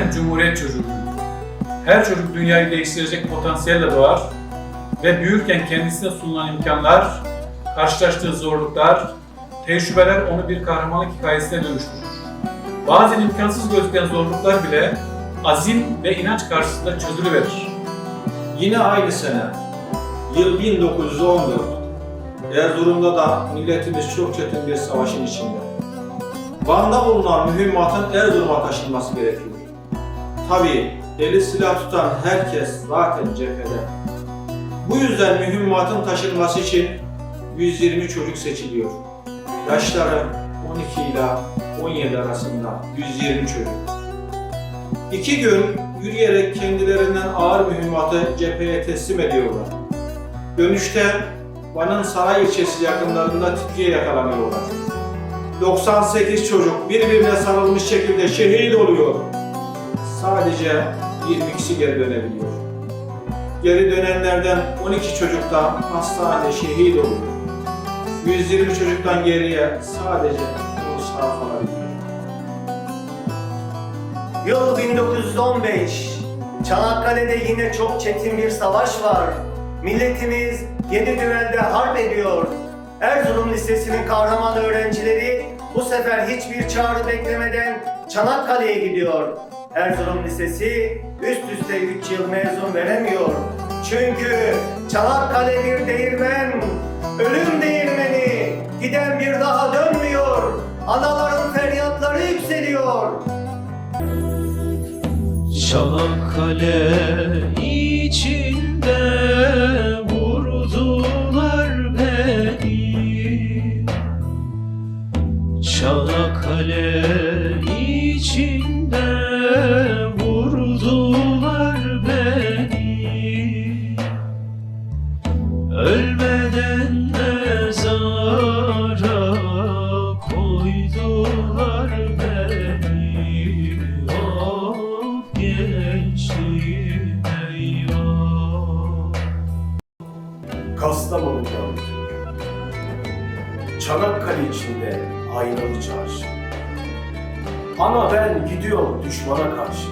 Ben Cumhuriyet çocuğuyum. Her çocuk dünyayı değiştirecek potansiyelle doğar ve büyürken kendisine sunulan imkanlar, karşılaştığı zorluklar, tecrübeler onu bir kahramanlık hikayesine dönüştürür. Bazen imkansız gözüken zorluklar bile azim ve inanç karşısında çözülüverir. Yine aynı sene, yıl 1914. Erzurum'da da milletimiz çok çetin bir savaşın içinde. Van'da bulunan mühimmatın Erzurum'a taşınması gerekiyor. Tabii eli silah tutan herkes zaten cephede. Bu yüzden mühimmatın taşınması için 120 çocuk seçiliyor. Yaşları 12 ile 17 arasında 120 çocuk. İki gün yürüyerek kendilerinden ağır mühimmatı cepheye teslim ediyorlar. Dönüşte Van'ın Saray ilçesi yakınlarında tipiye yakalanıyorlar. 98 çocuk birbirine sarılmış şekilde şehit oluyor. Sadece 22'si geri dönebiliyor. Geri dönenlerden 12 çocuk da hastanede şehit oluyor. 120 çocuktan geriye sadece 10 sağ kalabiliyor. Yıl 1915. Çanakkale'de yine çok çetin bir savaş var. Milletimiz yedi düvelde harp ediyor. Erzurum Lisesi'nin kahraman öğrencileri bu sefer hiçbir çağrı beklemeden Çanakkale'ye gidiyor. Erzurum Lisesi üst üste 3 yıl mezun veremiyor. Çünkü Çanakkale bir değirmen, ölüm değirmeni, giden bir daha dönmüyor. Anaların feryatları yükseliyor. Çanakkale içinde vurdular beni Çanakkale içinde içinde aynalı çarşı. Ana ben gidiyorum düşmana karşı.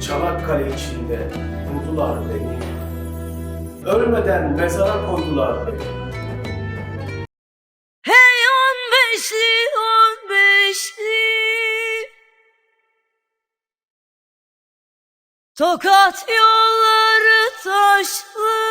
Çanakkale içinde vurdular beni. Ölmeden mezara koydular beni. Hey on beşli. Tokat yolları taşlı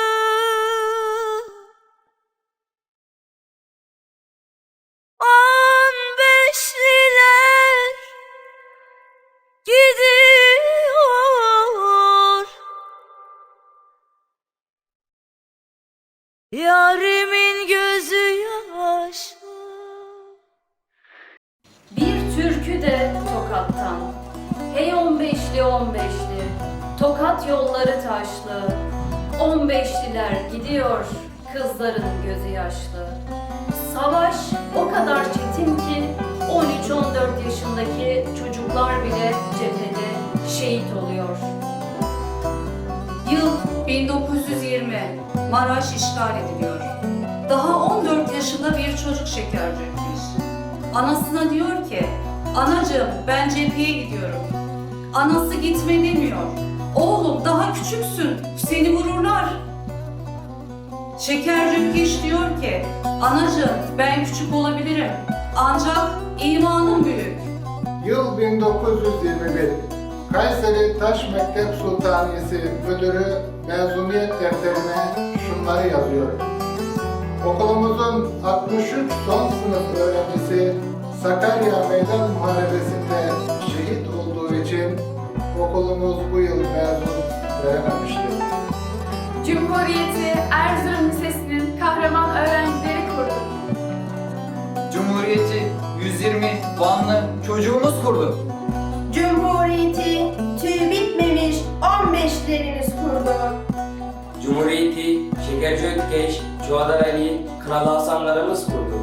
Yarimin gözü yaşlı Bir türkü de Tokat'tan. Hey on beşli on beşli, Tokat yolları taşlı. On beşliler gidiyor, kızların gözü yaşlı. Savaş o kadar çetin ki 13-14 yaşındaki çocuklar bile cephede şehit oluyor. Yıl 1920. Maraş işgal ediliyor. Daha 14 yaşında bir çocuk şeker dökmüş. Anasına diyor ki, anacığım ben cepheye gidiyorum. Anası gitme demiyor. Oğlum daha küçüksün, seni vururlar. Şeker Rükkeş diyor ki, anacığım ben küçük olabilirim. Ancak imanım büyük. Yıl 1921. Kayseri Taş Mektep Sultaniyesi Müdürü mezuniyet defterine şunları yazıyor. Okulumuzun 63 son sınıf öğrencisi Sakarya Meydan Muharebesi'nde şehit olduğu için okulumuz bu yıl mezun verememiştir. Cumhuriyeti Erzurum Lisesi'nin kahraman öğrencileri kurdu. Cumhuriyeti 120 Vanlı çocuğumuz kurdu. Cumhuriyeti tüy bitmemiş 15'lerimiz kurdu. Cumhuriyeti Şekerci Ökkeş, Çuhadar Ali, Kral Hasanlarımız kurdu.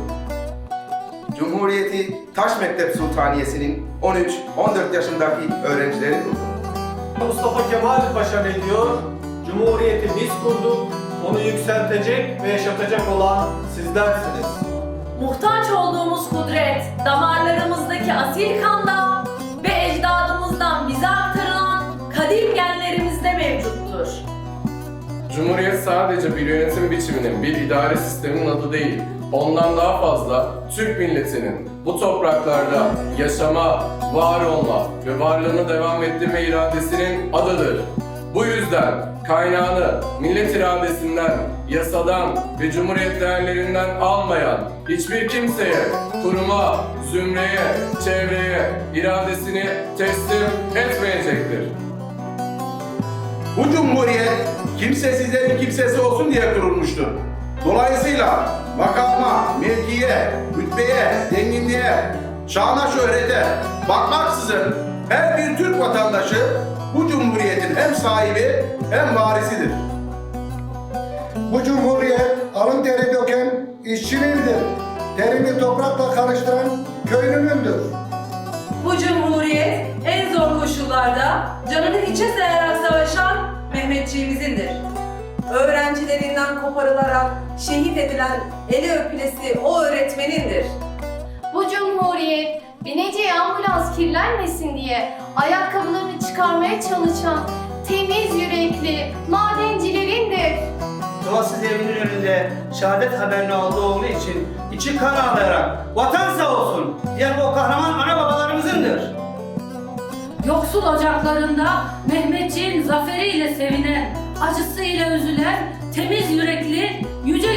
Cumhuriyeti Taş Mektep Sultaniyesi'nin 13-14 yaşındaki öğrencileri kurdu. Mustafa Kemal Paşa ne diyor? Cumhuriyeti biz kurduk, onu yükseltecek ve yaşatacak olan sizlersiniz. Muhtaç olduğumuz kudret damarlarımızdaki asil kanda Cumhuriyet sadece bir yönetim biçiminin, bir idare sisteminin adı değil, ondan daha fazla Türk milletinin bu topraklarda yaşama, var olma ve varlığını devam ettirme iradesinin adıdır. Bu yüzden kaynağını millet iradesinden, yasadan ve cumhuriyet değerlerinden almayan hiçbir kimseye, kuruma, zümreye, çevreye iradesini teslim etmeyecektir. Bu cumhuriyet kimsesizlerin kimsesi olsun diye kurulmuştur. Dolayısıyla makama, mevkiye, rütbeye, zenginliğe, şana şöhrete bakmaksızın her bir Türk vatandaşı bu cumhuriyetin hem sahibi hem varisidir. Bu cumhuriyet alın teri döken işçinindir. Terini toprakla karıştıran köylünündür. Bu cumhuriyet en zor koşullarda canını hiçe sayarak savaşan Mehmetçiğimizindir. Öğrencilerinden koparılarak şehit edilen eli öpülesi o öğretmenindir. Bu cumhuriyet bineceği ambulans kirlenmesin diye ayakkabılarını çıkarmaya çalışan temiz yürekli madencilerindir. Duasız evinin önünde şehadet haberini aldığı oğlu için içi kan ağlayarak vatan sağ olsun diyen o kahraman ana babalarımızındır. Yoksul ocaklarında Mehmetçiğin zaferiyle sevinen, acısıyla üzülen, temiz yürekli, yüce.